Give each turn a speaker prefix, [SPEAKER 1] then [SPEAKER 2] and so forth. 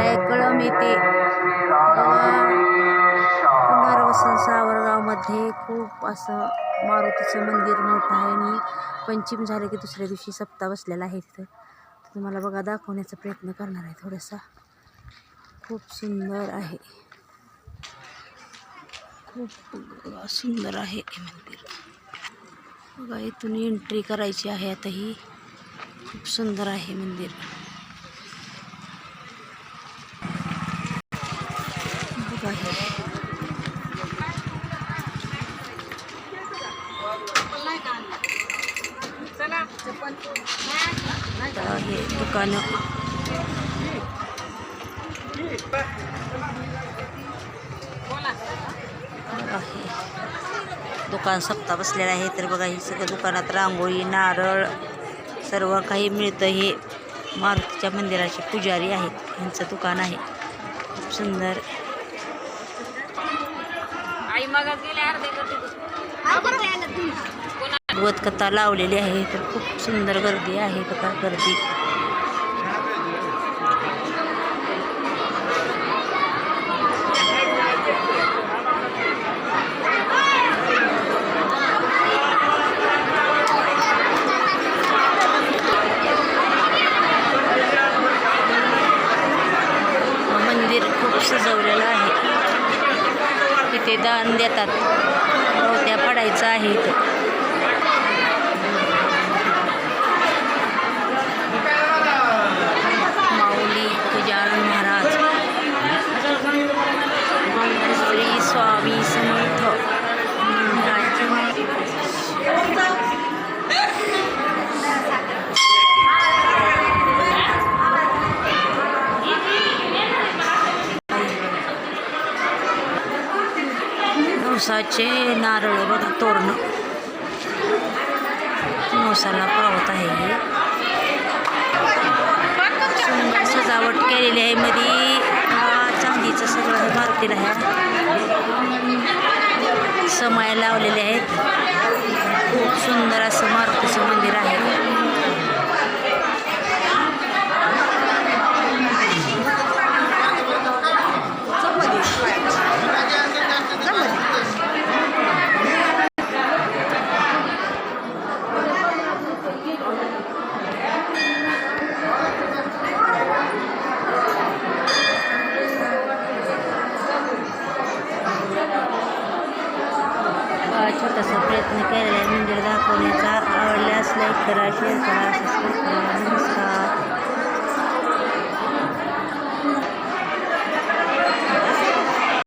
[SPEAKER 1] मुक्काम येते पुनर्वसन सावरगावमध्ये खूप असं मारुतीचं मंदिर मोठं आहे आणि पंचम झालं की दुसऱ्या दिवशी सप्ताह बसलेला आहे तिथं तर तुम्हाला बघा दाखवण्याचा प्रयत्न करणार आहे थोडासा. खूप सुंदर आहे. खूप सुंदर आहे हे मंदिर. बघा इथून एंट्री करायची आहे आता ही. खूप सुंदर आहे मंदिर बघा हे आता हे दुकानं हे दुकान सप्ताह बसलेलं आहे तर बघा हे सगळं दुकानात रांगोळी नारळ सर्व काही मिळतं. हे मारुतीच्या मंदिराचे पुजारी आहेत. यांचं दुकान आहे. खूप सुंदर. भगवत कथा लावलेली आहे तर खूप सुंदर गर्दी आहे बघा गर्दी मंदिर खूप सजवलेलं आहे ते दान देतात. हो, त्या पडायचं आहे इथं. नवसाचे नारळ बघा तोरणं. नवसाला पावत आहे हे. सुंदर सजावट केलेली आहे मध्ये हा चांदीचं सगळं मारतील आहे. समाय लावलेले आहेत. खूप सुंदर असं मारुतीचं मंदिर आहे. हा छोटासा प्रयत्न केलेला आहे. मंदिर दाखवण्याचा आवडल्यास लाईक करा शेअर करा सबस्क्राईब करा